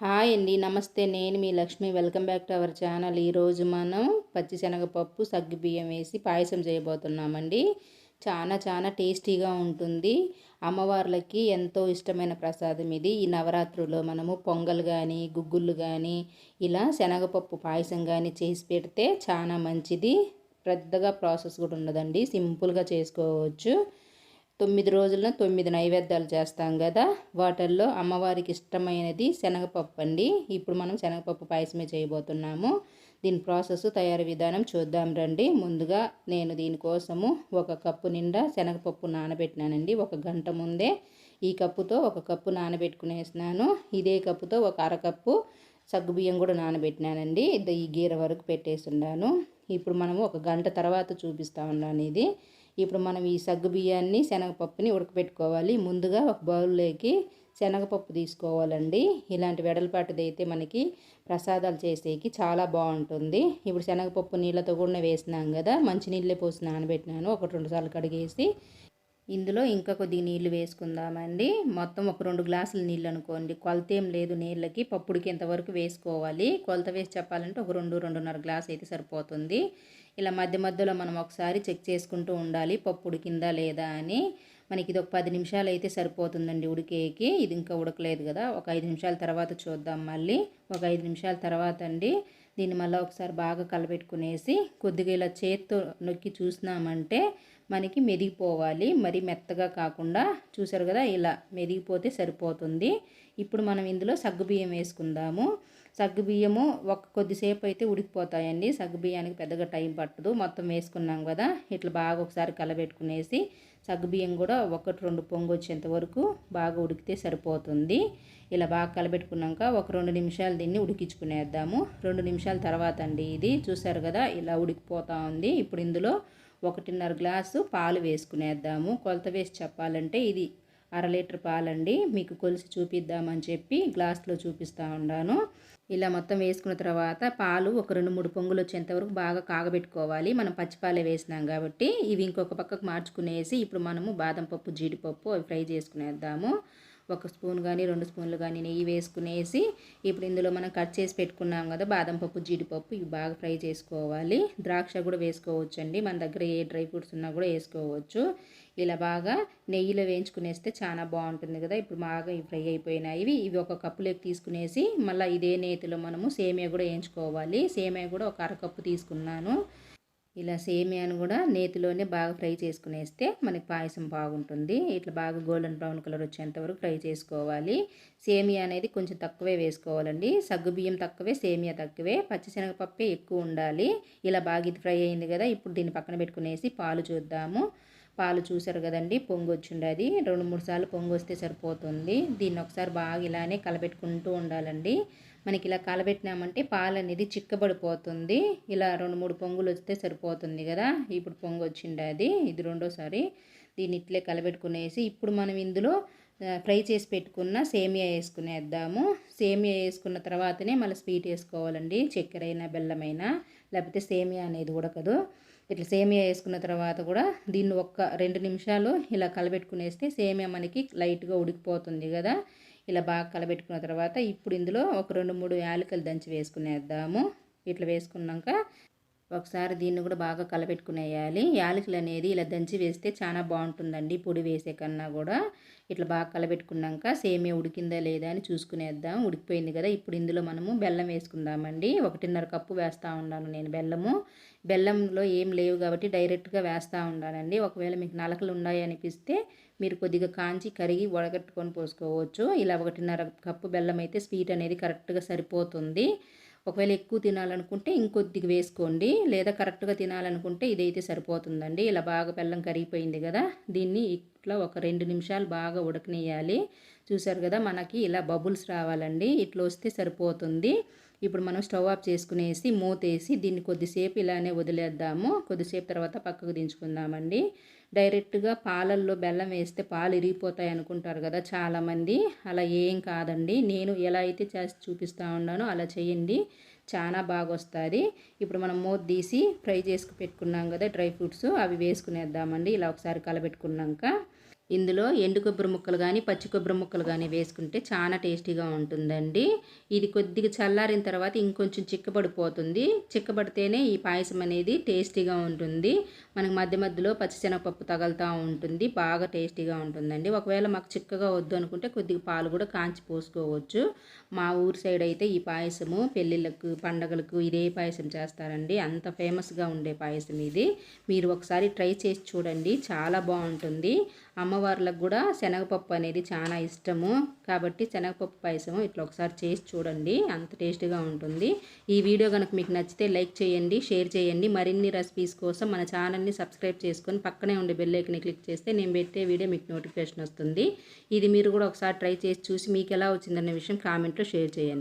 Hi అండి. నమస్తే. నేను మీ Lakshmi. Welcome back to our channel. ఈరోజు మనం పచ్చిశనగపప్పు సగ్గుబియ్యం వేసి పాయసం చేయబోతున్నామండి. చాలా చాలా టేస్టీగా ఉంటుంది. అమ్మవార్లకి ఎంతో ఇష్టమైన ప్రసాదం ఇది. ఈ నవరాత్రుల్లో మనము పొంగల్ కానీ గుగ్గుళ్ళు కానీ ఇలా శనగపప్పు పాయసం కానీ చేసి పెడితే చాలా మంచిది. పెద్దగా ప్రాసెస్ కూడా ఉండదండి. సింపుల్గా చేసుకోవచ్చు. తొమ్మిది రోజుల్లో తొమ్మిది నైవేద్యాలు చేస్తాం కదా వాటిల్లో అమ్మవారికి ఇష్టమైనది శనగపప్పు అండి. ఇప్పుడు మనం శనగపప్పు పాయసమే చేయబోతున్నాము. దీని ప్రాసెస్ తయారీ విధానం చూద్దాం రండి. ముందుగా నేను దీనికోసము ఒక కప్పు నిండా శనగపప్పు నానబెట్టినానండి. ఒక గంట ముందే ఈ కప్పుతో ఒక కప్పు నానబెట్టుకునేసినాను. ఇదే కప్పుతో ఒక అరకప్పు సగ్గుబియ్యం కూడా నానబెట్టినానండి. ఈ గీర వరకు పెట్టేసి ఉన్నాను ఇప్పుడు మనము ఒక గంట తర్వాత చూపిస్తా ఉన్నాను ఇది. ఇప్పుడు మనం ఈ సగ్గు బియ్యాన్ని శనగపప్పుని ఉడకబెట్టుకోవాలి ముందుగా ఒక బౌల్లోకి శనగపప్పు తీసుకోవాలండి. ఇలాంటి వెడల్పాటిది అయితే మనకి ప్రసాదాలు చేసేకి చాలా బాగుంటుంది. ఇప్పుడు శనగపప్పు నీళ్ళతో కూడా వేసినాం కదా మంచి నీళ్ళే పోసి నానబెట్టినాను. ఒకటి రెండు సార్లు కడిగేసి ఇందులో ఇంకా కొద్దిగా నీళ్ళు వేసుకుందామండి. మొత్తం ఒక రెండు గ్లాసులు నీళ్ళు అనుకోండి. కొలత ఏం లేదు నీళ్ళకి. పప్పుడికి ఎంతవరకు వేసుకోవాలి. కొలత వేసి చెప్పాలంటే ఒక రెండు రెండున్నర గ్లాస్ అయితే సరిపోతుంది. ఇలా మధ్య మధ్యలో మనం ఒకసారి చెక్ చేసుకుంటూ ఉండాలి పప్పు ఉడికిందా లేదా అని. మనకి ఇది ఒక పది నిమిషాలు అయితే సరిపోతుందండి ఉడికేకి. ఇది ఇంకా ఉడకలేదు కదా. ఒక ఐదు నిమిషాల తర్వాత చూద్దాం మళ్ళీ. ఒక ఐదు నిమిషాల తర్వాత అండి దీన్ని మళ్ళీ ఒకసారి బాగా కలబెట్టుకునేసి కొద్దిగా ఇలా చేత్తో నొక్కి చూసినామంటే మనకి మెదిగిపోవాలి. మరి మెత్తగా కాకుండా చూసారు కదా ఇలా మెదిగిపోతే సరిపోతుంది. ఇప్పుడు మనం ఇందులో సగ్గుబియ్యం వేసుకుందాము. సగ్గుబియ్యము ఒక కొద్దిసేపు అయితే ఉడికిపోతాయండి. సగ్గుబియ్యానికి పెద్దగా టైం పట్టదు. మొత్తం వేసుకున్నాం కదా ఇట్లా బాగా ఒకసారి కలబెట్టుకునేసి సగ్గుబియ్యం కూడా ఒకటి రెండు పొంగు వచ్చేంత వరకు బాగా ఉడికితే సరిపోతుంది. ఇలా బాగా కలబెట్టుకున్నాక ఒక రెండు నిమిషాలు దీన్ని ఉడికించుకునేద్దాము. రెండు నిమిషాల తర్వాత అండి ఇది. చూసారు కదా ఇలా ఉడికిపోతూ ఉంది. ఇప్పుడు ఇందులో ఒకటిన్నర గ్లాసు పాలు వేసుకునేద్దాము. కొలత వేసి చెప్పాలంటే ఇది అర లీటర్ పాలండి. మీకు కొలిసి చూపిద్దామని చెప్పి గ్లాస్లో చూపిస్తూ ఉన్నాను. ఇలా మొత్తం వేసుకున్న తర్వాత పాలు ఒక రెండు మూడు పొంగులు వచ్చేంతవరకు బాగా కాగబెట్టుకోవాలి. మనం పచ్చిపాలే వేసినాం కాబట్టి ఇవి ఇంకొక పక్కకు మార్చుకునేసి ఇప్పుడు మనము బాదం పప్పు జీడిపప్పు అవి ఫ్రై చేసుకునేద్దాము. ఒక స్పూన్ కానీ రెండు స్పూన్లు కానీ నెయ్యి వేసుకునేసి ఇప్పుడు ఇందులో మనం కట్ చేసి పెట్టుకున్నాం కదా బాదం పప్పు జీడిపప్పు ఇవి బాగా ఫ్రై చేసుకోవాలి. ద్రాక్ష కూడా వేసుకోవచ్చు అండి మన దగ్గర ఏ డ్రై ఫ్రూట్స్ ఉన్నా కూడా వేసుకోవచ్చు. ఇలా బాగా నెయ్యిలో వేయించుకునేస్తే చాలా బాగుంటుంది కదా. ఇప్పుడు బాగా ఇవి ఫ్రై అయిపోయినాయి. ఇవి ఇవి ఒక కప్పులోకి తీసుకునేసి మళ్ళీ ఇదే నేతిలో మనము సేమియా కూడా వేయించుకోవాలి. సేమియా కూడా ఒక అరకప్పు తీసుకున్నాను. ఇలా సేమియాను కూడా నేతిలోనే బాగా ఫ్రై చేసుకునేస్తే మనకి పాయసం బాగుంటుంది. ఇట్లా బాగా గోల్డెన్ బ్రౌన్ కలర్ వచ్చేంత వరకు ఫ్రై చేసుకోవాలి. సేమియా అనేది కొంచెం తక్కువే వేసుకోవాలండి. సగ్గు బియ్యం తక్కువే సేమియా తక్కువే. పచ్చిశనగపప్పే ఎక్కువ ఉండాలి. ఇలా బాగా ఇది ఫ్రై అయింది కదా ఇప్పుడు దీన్ని పక్కన పెట్టుకునేసి పాలు చూద్దాము. పాలు చూసారు కదండి పొంగు వచ్చిండది రెండు మూడు సార్లు పొంగు వస్తే సరిపోతుంది. దీన్ని ఒకసారి బాగా ఇలానే కలబెట్టుకుంటూ ఉండాలండి. మనకి ఇలా కలబెట్టినామంటే పాలు అనేది చిక్కబడిపోతుంది. ఇలా రెండు మూడు పొంగులు వస్తే సరిపోతుంది కదా. ఇప్పుడు పొంగు వచ్చిండే అది. ఇది రెండోసారి దీన్ని ఇట్లే కలబెట్టుకునేసి ఇప్పుడు మనం ఇందులో ఫ్రై చేసి పెట్టుకున్న సేమియా వేసుకునేద్దాము. సేమియా వేసుకున్న తర్వాతనే మళ్ళీ స్వీట్ వేసుకోవాలండి. చక్కెర అయినా బెల్లమైనా లేకపోతే సేమియా అనేది ఉడకదు. ఇట్లా సేమియా వేసుకున్న తర్వాత కూడా దీన్ని ఒక్క రెండు నిమిషాలు ఇలా కలబెట్టుకునేస్తే సేమియా మనకి లైట్గా ఉడికిపోతుంది కదా. ఇలా బాగా కలబెట్టుకున్న తర్వాత ఇప్పుడు ఇందులో ఒక రెండు మూడు యాలకలు దంచి వేసుకునేద్దాము. ఇట్లా వేసుకున్నాక ఒకసారి దీన్ని కూడా బాగా కలపెట్టుకునేయాలి. యాలకులు అనేది ఇలా దంచి వేస్తే చాలా బాగుంటుందండి. పొడి వేసే కన్నా కూడా ఇట్లా బాగా కలపెట్టుకున్నాక సేమే ఉడికిందా లేదా అని చూసుకునేద్దాం. ఉడికిపోయింది కదా ఇప్పుడు ఇందులో మనము బెల్లం వేసుకుందామండి. ఒకటిన్నర కప్పు వేస్తూ ఉన్నాను నేను బెల్లము. బెల్లంలో ఏం లేవు కాబట్టి డైరెక్ట్గా వేస్తూ ఉన్నానండి ఒకవేళ మీకు నలకలు ఉన్నాయి అనిపిస్తే మీరు కొద్దిగా కాంచి కరిగి వడగట్టుకొని పోసుకోవచ్చు. ఇలా ఒకటిన్నర కప్పు బెల్లం అయితే స్వీట్ అనేది కరెక్ట్గా సరిపోతుంది. ఒకవేళ ఎక్కువ తినాలనుకుంటే ఇంకొద్దిగా వేసుకోండి. లేదా కరెక్ట్గా తినాలనుకుంటే ఇదైతే సరిపోతుందండి. ఇలా బాగా బెల్లం కరిగిపోయింది కదా దీన్ని ఇట్లా ఒక రెండు నిమిషాలు బాగా ఉడకనేయాలి చూసారు కదా మనకి ఇలా బబుల్స్ రావాలండి. ఇట్లా వస్తే సరిపోతుంది. ఇప్పుడు మనం స్టవ్ ఆఫ్ చేసుకునేసి మూతేసి దీన్ని కొద్దిసేపు ఇలానే వదిలేద్దాము. కొద్దిసేపు తర్వాత పక్కకు దించుకుందామండి. డైరెక్ట్గా పాలల్లో బెల్లం వేస్తే పాలు ఇరిగిపోతాయి అనుకుంటారు కదా చాలామంది. అలా ఏం కాదండి. నేను ఎలా అయితే చేసి చూపిస్తూ ఉన్నానో అలా చేయండి. చాలా బాగా వస్తుంది ఇప్పుడు మనం మూత తీసి ఫ్రై చేసుకు పెట్టుకున్నాం కదా డ్రై ఫ్రూట్స్ అవి వేసుకునేద్దామండి. ఇలా ఒకసారి కలబెట్టుకున్నాక ఇందులో ఎండు కొబ్బరి ముక్కలు కానీ పచ్చి కొబ్బరి ముక్కలు కానీ వేసుకుంటే చాలా టేస్టీగా ఉంటుందండి. ఇది కొద్దిగా చల్లారిన తర్వాత ఇంకొంచెం చిక్కబడిపోతుంది. చిక్కబడితేనే ఈ పాయసం అనేది టేస్టీగా ఉంటుంది. మనకి మధ్య మధ్యలో పచ్చిశనగపప్పు తగులుతూ ఉంటుంది. బాగా టేస్టీగా ఉంటుందండి. ఒకవేళ మాకు చిక్కగా వద్దు అనుకుంటే కొద్దిగా పాలు కూడా కాంచి పోసుకోవచ్చు. మా ఊరు సైడ్ అయితే ఈ పాయసము పెళ్ళిళ్ళకు పండగలకు ఇదే పాయసం చేస్తారండి. అంత ఫేమస్గా ఉండే పాయసం ఇది. మీరు ఒకసారి ట్రై చేసి చూడండి. చాలా బాగుంటుంది. అమ్మ అమ్మవార్లకు కూడా శనగపప్పు అనేది చాలా ఇష్టము. కాబట్టి శనగపప్పు పాయసం ఇట్లా ఒకసారి చేసి చూడండి. అంత టేస్ట్గా ఉంటుంది. ఈ వీడియో కనుక మీకు నచ్చితే లైక్ చేయండి షేర్ చేయండి. మరిన్ని రెసిపీస్ కోసం మన ఛానల్ని సబ్స్క్రైబ్ చేసుకొని పక్కనే ఉండే బెల్ క్లిక్ చేస్తే నేను పెట్టే వీడియో మీకు నోటిఫికేషన్ వస్తుంది. ఇది మీరు కూడా ఒకసారి ట్రై చేసి చూసి మీకు ఎలా వచ్చిందనే విషయం కామెంట్లో షేర్ చేయండి.